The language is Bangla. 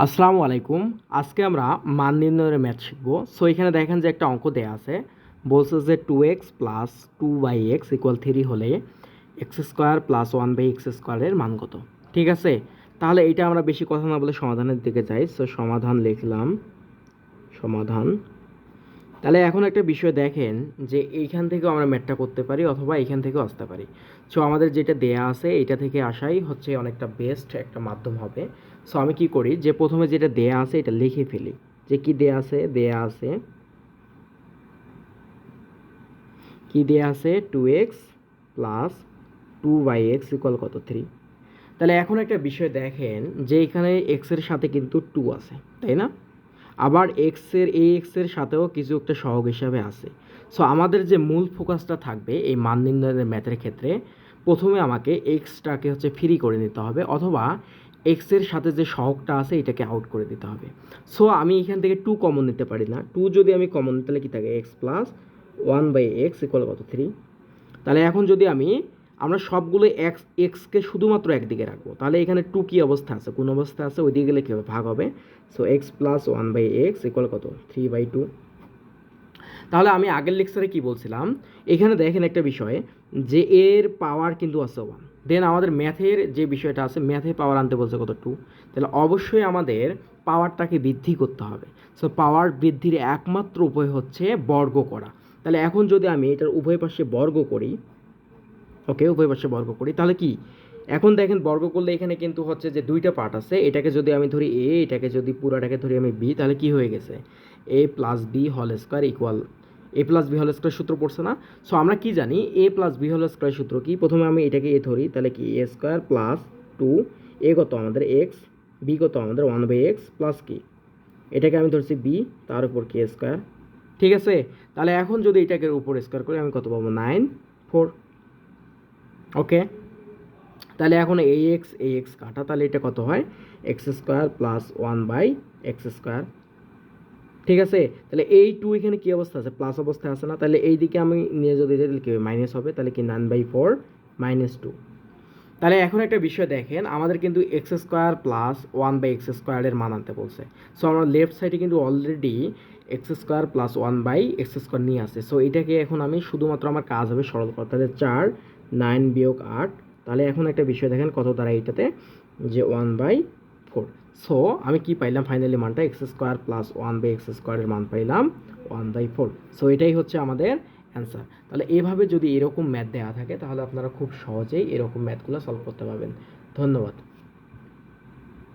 আসসালামু আলাইকুম। আজকে আমরা মান নির্ণয়ের ম্যাথ শিখব। সো এখানে দেখেন যে একটা অঙ্ক দেয়া আছে। বলছে যে two x plus two by x equal three হলে x square plus one by x স্কোয়ারের মান কত? ঠিক আছে? তাহলে এইটা আমরা বেশি কথা না বলে সমাধানের দিকে যাই। সো সমাধান লিখলাম। সমাধান। তাহলে এখন একটা বিষয় দেখেন যে এইখান থেকেও আমরা ম্যাথটা করতে পারি অথবা এইখান থেকেও আসতে পারি। সো আমাদের যেটা দেয়া আছে এটা থেকে আসাই হচ্ছে অনেকটা বেস্ট একটা মাধ্যম হবে। সো আমি কি করি? যে প্রথমে যেটা দেয়া আছে, এটা লিখে ফেলি। যে কি দেয়া আছে? দেয়া আছে কি দেয়া আছে? Two x plus two by x equal কত? থ্রি তাহলে এখন একটা বিষয় দেখেন যে এখানে এক্সের সাথে কিন্তু টু আছে, তাই না? আবার এক্সের এই এক্সের সাথেও কিছু একটা সহগ হিসাবে আছে। সো আমাদের যে মূল ফোকাসটা থাকবে এই মান নির্ণয়ের ম্যাথের ক্ষেত্রে, প্রথমে আমাকে এক্সটাকে হচ্ছে ফ্রি করে নিতে হবে, অথবা এক্সের সাথে যে সহগটা আছে, এটাকে আউট করে দিতে হবে। সো আমি এখান থেকে টু কমন নিতে পারি না। টু যদি আমি কমন তাহলে কি থাকে? X plus one by x equal কত? থ্রি তাহলে এখন যদি আমি, আমরা সবগুলো এক্স এক্সকে শুধুমাত্র একদিকে রাখব, তাহলে এখানে টু কী অবস্থা আছে? কোন অবস্থা আছে? ওই দিকে গেলে কী হবে? ভাগ হবে। So x plus one by x equal কত? থ্রি বাই টু তাহলে আমি আগের লেকচারে কি বলছিলাম? এখানে দেখেন একটা বিষয়, যে এর পাওয়ার কিন্তু আছে ওয়ান দেন আমাদের ম্যাথের যে বিষয়টা আছে ম্যাথে পাওয়ার আনতে বলছে কত টু তাহলে অবশ্যই আমাদের পাওয়ারটাকে বৃদ্ধি করতে হবে। সো পাওয়ার বৃদ্ধির একমাত্র উপায় হচ্ছে বর্গ করা। তাহলে এখন যদি আমি এটার উভয় পাশে বর্গ করি ওকে উভয় পাশে বর্গ করি, তাহলে কি? এখন দেখেন বর্গ করলে এখানে কিন্তু হচ্ছে যে দুইটা পার্ট আছে। এটাকে যদি আমি ধরি এ এটাকে যদি পুরাটাকে ধরি আমি বি তাহলে কি হয়ে গেছে? এ প্লাস বি হল square equal A plus B হল স্কোয়ার সূত্র পড়ছে না। সো আমরা কি জানি? এ প্লাস বি হল স্কোয়ার সূত্র কি? প্রথমে আমি এটাকে এ ধরি, তাহলে কি? A square plus two A কত আমাদের এক্স বি কত আমাদের ওয়ান বাই এক্স প্লাস কি এটাকে আমি ধরছি বি তার উপর কি স্কোয়ার ঠিক আছে? তাহলে এখন যদি এটাকে উপর স্কোয়ার করি, আমি কত পাবো? নাইন ফোর ওকে তাহলে এখন এই এক্স এই এক্স কাটা, তাহলে এটা কত হয়? X square plus one by x square ঠিক আছে? তাহলে এই টু এখানে কী অবস্থা আছে? প্লাস অবস্থায় আছে না? তাহলে এই দিকে আমি নিয়ে যদি যাই, তাহলে কী মাইনাস হবে। তাহলে কি nine by four minus two তাহলে এখন একটা বিষয় দেখেন, আমাদের কিন্তু x square plus one by x স্কোয়ারের মান আনতে বলছে। সো আমরা লেফট সাইডে কিন্তু already x square plus one by x square নিয়ে আসছে। সো এটাকে এখন আমি শুধুমাত্র আমার কাজ হবে সরল করা। তাহলে চার নাইন বিয়োগ আট। তাহলে এখন একটা বিষয় দেখেন কত দ্বারা এইটাতে? যে ওয়ান বাই ফোর সো আমি কি পাইলাম? ফাইনালি মানটা x square plus one by x স্কোয়ারের মান পাইলাম ওয়ান বাই ফোর সো এটাই হচ্ছে আমাদের অ্যান্সার তাহলে এভাবে যদি এরকম ম্যাথ দেওয়া থাকে, তাহলে আপনারা খুব সহজেই এরকম ম্যাথগুলো সলভ করতে পারবেন। ধন্যবাদ।